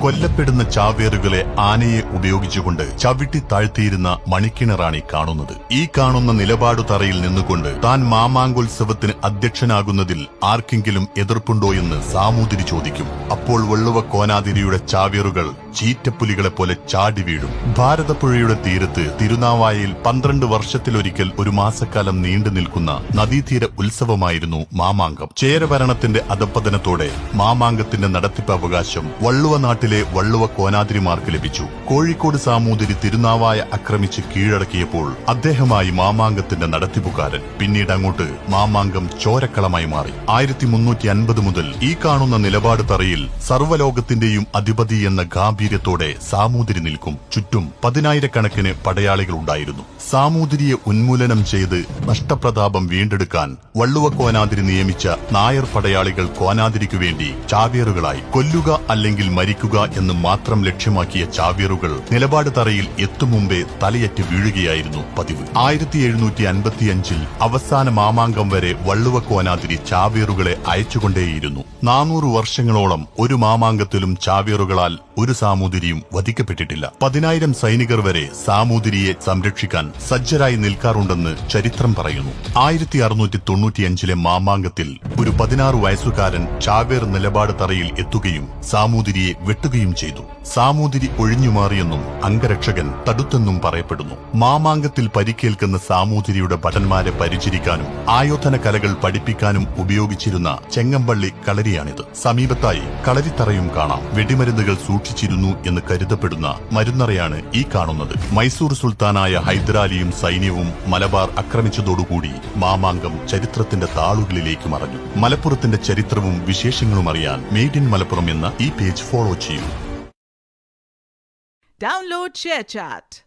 കൊല്ലപ്പെടുന്ന ചാവേറുകളെ ആനയെ ഉപയോഗിച്ചുകൊണ്ട് ചവിട്ടി താഴ്ത്തിയിരുന്ന മണിക്കിണറാണി കാണുന്നത്. ഈ കാണുന്ന നിലപാടു തറയിൽ നിന്നുകൊണ്ട് താൻ മാമാങ്കോത്സവത്തിന് അധ്യക്ഷനാകുന്നതിൽ ആർക്കെങ്കിലും എതിർപ്പുണ്ടോ എന്ന് സാമൂതിരി ചോദിക്കും. അപ്പോൾ വെള്ളുവ കോനാതിരിയുടെ ചാവേറുകൾ ചീറ്റപ്പുലികളെ പോലെ ചാടി വീഴും. ഭാരതപ്പുഴയുടെ തീരത്ത് തിരുനാവായയിൽ പന്ത്രണ്ട് വർഷത്തിലൊരിക്കൽ ഒരു മാസക്കാലം നീണ്ടു നിൽക്കുന്ന നദീതീര ഉത്സവമായിരുന്നു മാമാങ്കം. ചേരഭരണത്തിന്റെ അധപ്പതനത്തോടെ മാമാങ്കത്തിന്റെ നടത്തിപ്പ് അവകാശം വള്ളുവ നാട്ടിലെ വള്ളുവ കോനാതിരിമാർക്ക് ലഭിച്ചു. കോഴിക്കോട് സാമൂതിരി തിരുനാവായ ആക്രമിച്ച് കീഴടക്കിയപ്പോൾ അദ്ദേഹമായി മാമാങ്കത്തിന്റെ നടത്തിപ്പുകാരൻ. പിന്നീട് അങ്ങോട്ട് മാമാങ്കം ചോരക്കളമായി മാറി. ആയിരത്തി മുന്നൂറ്റി അൻപത് മുതൽ ഈ കാണുന്ന നിലപാട് തറയിൽ സർവലോകത്തിന്റെയും അധിപതി എന്ന ഗാംഭീര്യത്തോടെ സാമൂതിരി നിൽക്കും. ചുറ്റും പതിനായിരക്കണക്കിന് പടയാളികൾ ഉണ്ടായിരുന്നു. സാമൂതിരിയെ ഉന്മൂലനം ചെയ്ത് നഷ്ടപ്രതാപം വീണ്ടെടുക്കാൻ വള്ളുവ കോനാതിരി നിയമിച്ച നായർ പടയാളികൾ കോനാതിരിക്കു വേണ്ടി ചാവേറുകളായി. കൊല്ലുക അല്ലെങ്കിൽ മരിക്കുക എന്ന് മാത്രം ലക്ഷ്യമാക്കിയ ചാവ്യറുകൾ നിലപാട് തറയിൽ എത്തും മുമ്പേ തലയറ്റ് വീഴുകയായിരുന്നു പതിവ്. ആയിരത്തി എഴുന്നൂറ്റി അൻപത്തിയഞ്ചിൽ അവസാന മാമാങ്കം വരെ വള്ളുവക്കോനാതിരി ചാവ്യറുകളെ അയച്ചുകൊണ്ടേയിരുന്നു. നാനൂറ് വർഷങ്ങളോളം ഒരു മാമാങ്കത്തിലും ചാവ്യറുകളാൽ ഒരു സാമൂതിരിയും വധിക്കപ്പെട്ടിട്ടില്ല. പതിനായിരം സൈനികർ വരെ സാമൂതിരിയെ സംരക്ഷിക്കാൻ സജ്ജരായി നിൽക്കാറുണ്ടെന്ന് ചരിത്രം പറയുന്നു. ആയിരത്തി അറുന്നൂറ്റി തൊണ്ണൂറ്റിയഞ്ചിലെ മാമാങ്കത്തിൽ ഒരു പതിനാറ് വയസ്സുകാരൻ ചാവേർ നിലപാട് തറയിൽ എത്തുകയും സാമൂതിരിയെ വെട്ടുകയും ചെയ്തു. സാമൂതിരി ഒഴിഞ്ഞുമാറിയെന്നും അംഗരക്ഷകൻ തടുത്തെന്നും പറയപ്പെടുന്നു. മാമാങ്കത്തിൽ പരിക്കേൽക്കുന്ന സാമൂതിരിയുടെ ഭടന്മാരെ പരിചരിക്കാനും ആയോധന കലകൾ പഠിപ്പിക്കാനും ഉപയോഗിച്ചിരുന്ന ചെങ്ങമ്പള്ളി കളരിയാണിത്. സമീപത്തായി കളരിത്തറയും കാണാം. വെടിമരുന്നുകൾ സൂക്ഷിച്ചിരുന്നു എന്ന് കരുതപ്പെടുന്ന മരുന്നറയാണ് ഈ കാണുന്നത്. മൈസൂർ സുൽത്താനായ ഹൈദരാലിയും സൈന്യവും മലബാർ ആക്രമിച്ചതോടുകൂടി മാമാങ്കം ചരിത്രത്തിന്റെ താളുകളിലേക്ക് മറഞ്ഞു. മലപ്പുറത്തിന്റെ ചരിത്രവും വിശേഷങ്ങളും അറിയാൻ മെയ്ഡ് ഇൻ മലപ്പുറം എന്ന ഈ പേജ് ഫോളോ ചെയ്യൂ. Download ShareChat.